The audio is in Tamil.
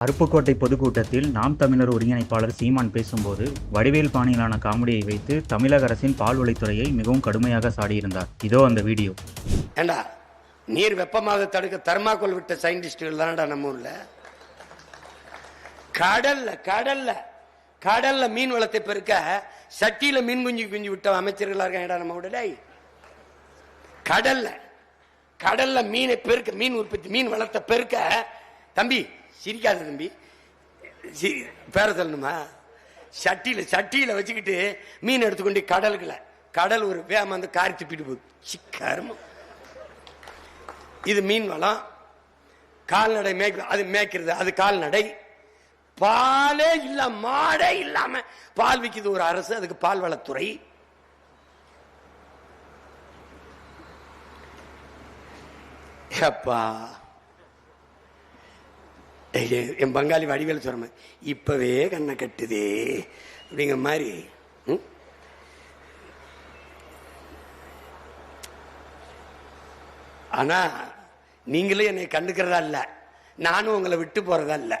அருப்புக்கோட்டை பொதுக்கூட்டத்தில் நாம் தமிழர் ஒருங்கிணைப்பாளர் சீமான் பேசும்போது வடிவேல் பாணியிலான காமெடியை வைத்து தமிழக அரசின் பால்வளைத்துறையை மிகவும் கடுமையாக சாடியிருந்தார். இதோ அந்த வீடியோ. ஏண்டா நீர் வெப்பமாக தடுக்க தர்மாக்கோல் விட்ட சயின்டிஸ்டுகள் தானடா நம்ம ஊர்ல? கடல்ல கடல்ல கடல்ல மீன் வளத்தை பெருக்க சட்டியில மீன் குஞ்சு குஞ்சு விட்ட அமைச்சர்களா இருக்காங்கடா நம்ம உடலை கடல்ல கடல்ல மீனை பெருக்க மீன் உற்பத்தி மீன் வளத்தை பெருக்க தம்பி சிரிக்காத தம்பி. பேர சொல்லணுமா சட்டியில் சட்டியில் வச்சுக்கிட்டு மீன் எடுத்துக்கொண்டு கடலுக்குள்ள கடல் ஒரு வேகமாக வந்து காரி துப்பிட்டு போகுது. இது மீன் வளம். கால்நடை மேய்க்க அது மேய்க்கிறது அது கால்நடை. பாலே இல்ல மாடே இல்லாம பால் விற்கிது ஒரு அரசு அதுக்கு பால் வளத்துறை. அப்பா என் பங்காளி வடிவேல் சொல்ற மாதிரி, இப்பவே கண்ணை கட்டுதே அப்படிங்கிற மாதிரி. ம்? ஆனா நீங்களும் என்னை கண்டுக்கிறதா இல்லை. நானும் உங்களை விட்டு போறதா இல்லை.